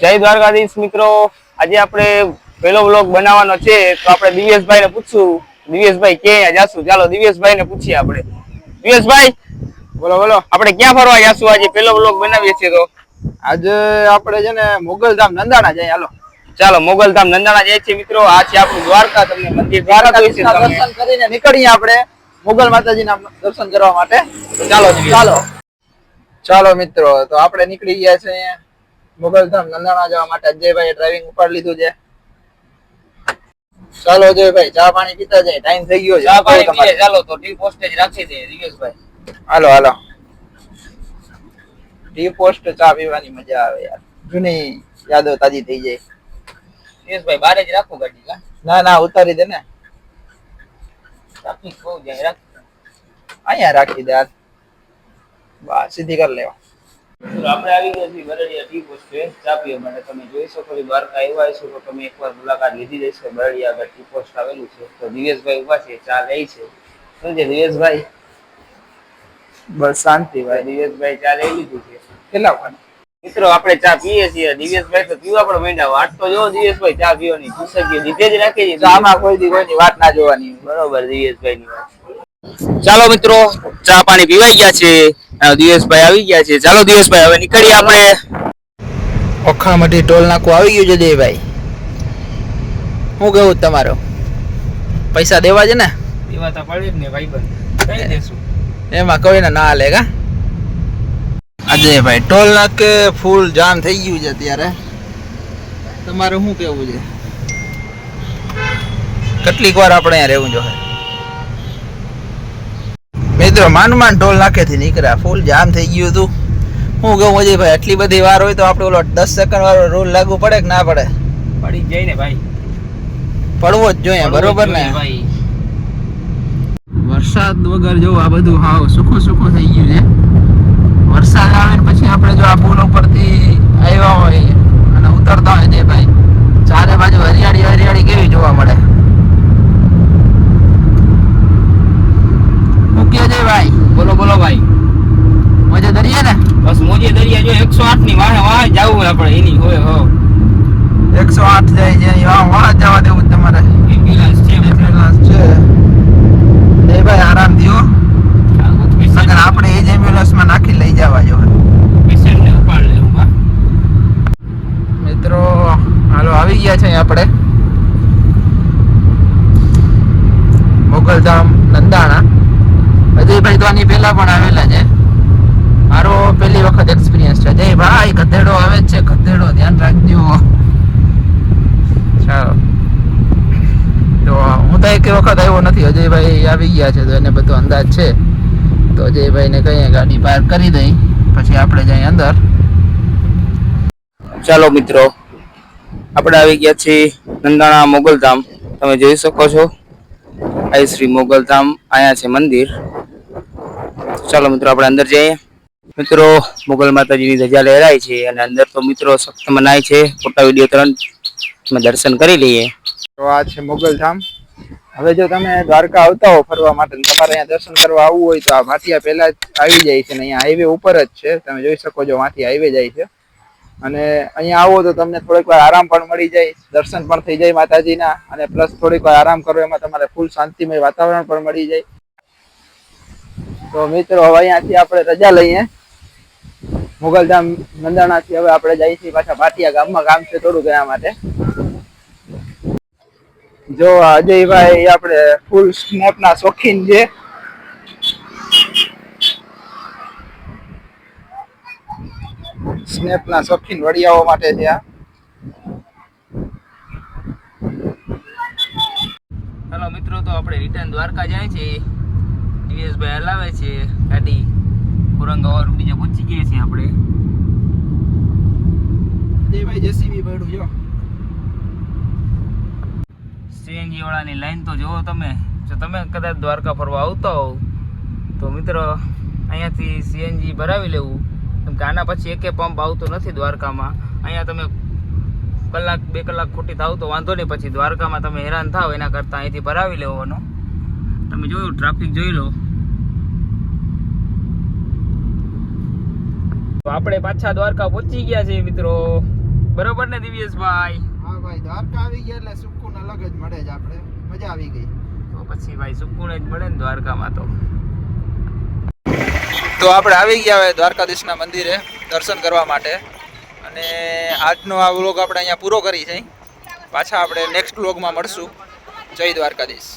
જય દ્વારકાધીશ મિત્રો. આજે આપણે પહેલો બ્લોગ બનાવવાનો છે તો આપણે દિવ્યેશભાઈ ને પૂછશું. દિવ્યેશભાઈ ક્યાં જાશું? ચાલો દિવ્યેશભાઈ ને પૂછીએ આપણે. દિવ્યેશભાઈ બોલો બોલો. આપણે ક્યાં ફરવા જાશું આજે? પહેલો બ્લોગ બનાવીએ છીએ તો. આજે આપણે છે ને મોગલધામ નંદાણા જઈએ હાલો. ચાલો મોગલધામ નંદાણા જાય છે મિત્રો. આ છે આપણું દ્વારકા તમને મંદિર દ્વારકા વિશે. દર્શન કરીને નીકળીએ આપણે મોગલ માતાજીના દર્શન કરવા માટે. ચાલો ચાલો. ચાલો મિત્રો તો આપણે નીકળી ગયા છે મોગલધામ નંદાણા જવા માટે અજયભાઈ ડ્રાઇવિંગ ઉપાડ લીધું છે. ચાલો અજયભાઈ ચા પાણી પીતા જાય ટાઈમ થઈ ગયો છે. ચા પાણી પીએ ચાલો તો ટી પોસ્ટેજ રાખી દે દિવ્યેશભાઈ હાલો હાલો. ટી પોસ્ટ ચા પીવાની મજા આવે યાર. જૂની યાદો તાજી થઈ જાય. દિવ્યેશભાઈ બારે જ રાખો ગાડી ના ના ઉતારી દે ને. ટ્રાફિક બહુ જાય રાખ અહીંયા રાખી દે બસ સીધી કરી લેવા. આપણે આવી ગયા છીએ બરડિયા ટી પોસ્ટે ચાપીએ માટે તમે જોઈ શકો છો દ્વારકા આવ્યા છો તો તમે એકવાર મુલાકાત લીધી જશે બરડિયા આગળ ટી પોસ્ટ આવેલું છે. તો દિવેશભાઈ ઊભા છે ચા લે છે. શું છે દિવેશભાઈ બસ શાંતિ ભાઈ. ભાઈ દિવેશભાઈ ચા લઈ લીધી છે. કેટલા વખત મિત્રો આપણે ચા પીએ છીએ. દિવેશભાઈ તો પીવા પણ માંડ્યા. વાત તો જો દિવેશભાઈ ચા પીવાની. પૂછકી લીધે જ રાખી છે. આમાં કોઈ દી કોઈની વાત ના જોવાની. બરોબર દિવેશભાઈ ની વાત. ચાલો મિત્રો ચા પાણી પીવાઈ ગયા છે. અને દિવસભાઈ આવી ગયા છે. ચાલો દિવસભાઈ હવે નીકળીએ આપણે. ઓખામઢી ટોલ નાકું આવી ગયું છે દેવભાઈ. શું કેવું તમારો? પૈસા દેવા છે ને? દેવા તો પડે ને કઈ દેશું? એમાં કોઈને ના હાલે કા? અજયભાઈ ટોલ નાકે ફૂલ જામ થઈ ગયું છે અત્યારે. તમારે શું કેવું છે? કેટલીક વાર આપણે અહીંયા રહેવું જોઈએ. મિત્રો માંડ ઢોલ નાકેથી નીકળ્યા. ફૂલ જામ થઈ ગયું હતું. હું કહું અજયભાઈ આટલી બધી વાર હોય તો આપણે ઓલો દસ સેકન્ડ વાળો રૂલ લાગુ પડે કે ના પડે? પડી જાય ને ભાઈ. પડવો જ જોઈએ બરોબર ને? ભાઈ. વરસાદ વગર જો આ બધું હાવ સુખું સુખું થઈ ગયું છે વરસાદ આવે ને પછી આપણે જો આ પુલ ઉપરથી આવ્યા હોય અને ઉતરતા હોય તે ભાઈ ચારે બાજુ હરિયાળી હરિયાળી કેવી જોવા મળે શું કહે છે ભાઈ બોલો બોલો ભાઈ મજા દરિયે ને બસ મોજે દરિયા જો એકસો આઠની વાહે વાહે જવું આપણે એની હોય હો. એકસો આઠ જાય છે વાહ વાહ જવા દેવું તમારે. એમ્બ્યુલન્સ છે. એમ્બ્યુલન્સ છે. એ ભાઈ આરામ થયો. આપણે એ જ એમ્બ્યુલન્સમાં નાખી લઈ જવા જોઈએ પેશન્ટ ઉપાડ લેવું મિત્રો હાલો આવી ગયા છે આપણે. મોગલધામ નંદાણા. અજયભાઈ તો આની પહેલા પણ આવેલા છે. મારો પહેલી વખત એક્સપિરિયન્સ છે. અજયભાઈ ગધેડો આવે છે. ગધેડો, ધ્યાન રાખજો. ચાલો. તો હું તો એક વખત આવ્યો નથી. અજયભાઈ આવી ગયા છે, તો એને બધો અંદાજ છે. તો અજયભાઈને કહીએ ગાડી પાર્ક કરી દઈ. પછી આપણે જઈએ અંદર. ચાલો મિત્રો, આપણે આવી ગયા છીએ નંદાણા મોગલધામ તમે જોઈ શકો છો. આ શ્રી મોગલધામ અહીંયા છે મંદિર. ચાલો મિત્રો, આપણે અંદર જઈએ. મિત્રો, મોગલ માતાજીની ધજા લહેરાય છે અને અંદર તો મિત્રો સખ્ત મનાય છે. ફોટા, વીડિયો ત્રણ દર્શન કરી લઈએ. તો આ છે મોગલધામ હવે જો તમે દ્વારકા આવતા હો ફરવા માટે તમારે અહીંયા દર્શન કરવા આવવું હોય તો આ માથિયા પહેલા જ આવી જાય છે ને અહીંયા હાઈવે ઉપર જ છે. તમે જોઈ શકો છો માથી હાઈવે જાય છે. અને અહીંયા આવો તો તમને થોડીક વાર આરામ પણ મળી જાય, દર્શન પણ થઈ જાય માતાજીના અને પ્લસ થોડીક વાર આરામ કરો એમાં તમારે ફૂલ શાંતિમય વાતાવરણ પણ મળી જાય. તો મિત્રો, હવે અહીંયાથી આપણે રજા લઈએ. મોગલધામ નંદાણાથી હવે આપણે જઈએ છીએ પાછા ભાટિયા ગામમાં. ગામ છે થોડુંક એના માટે. જો અજયભાઈ આપણે ફૂલ સ્નેપના શોખીન છે. સ્નેપ ના શોખીન વડિયાઓ માટે છે આ. મિત્રો, તો આપણે રિટર્ન દ્વારકા જાય છે. દિવેશભાઈ હલાવે છે ગાડી. ઔરંગાબાદ બીજે પહોંચી ગયા છીએ આપણે. અજયભાઈ જેસીબી પડ્યું જો. સીએનજી વાળાની લાઈન તો જુઓ તમે. જો તમે કદાચ દ્વારકા ફરવા આવતા હોવ તો મિત્રો અહીંયાથી સીએનજી ભરાવી લેવું. કેમ કે આના પછી એકે પંપ આવતો નથી દ્વારકામાં. અહીંયા તમે કલાક બે કલાક ખોટી થાવ તો વાંધો નહીં. પછી દ્વારકામાં તમે હેરાન થાવ એના કરતાં અહીંથી ભરાવી લેવાનો. તમે જોયું ટ્રાફિક જોઈ લો. આપણે પાછા દ્વારકા પહોંચી ગયા છીએ મિત્રો. બરોબર ને દિવ્યેશભાઈ? હા ભાઈ દ્વારકા આવી ગયા એટલે સુકૂન અલગ જ મળે જ આપણે. મજા આવી ગઈ. તો પછી ભાઈ સુકૂન જ મળે ને દ્વારકામાં તો. તો આપણે આવી ગયા હવે દ્વારકાધીશના મંદિરે દર્શન કરવા માટે. અને આજનો આ વ્લોગ આપણે અહીંયા પૂરો કરી છે. પાછા આપણે નેક્સ્ટ વ્લોગમાં મળશું. જય દ્વારકાધીશ.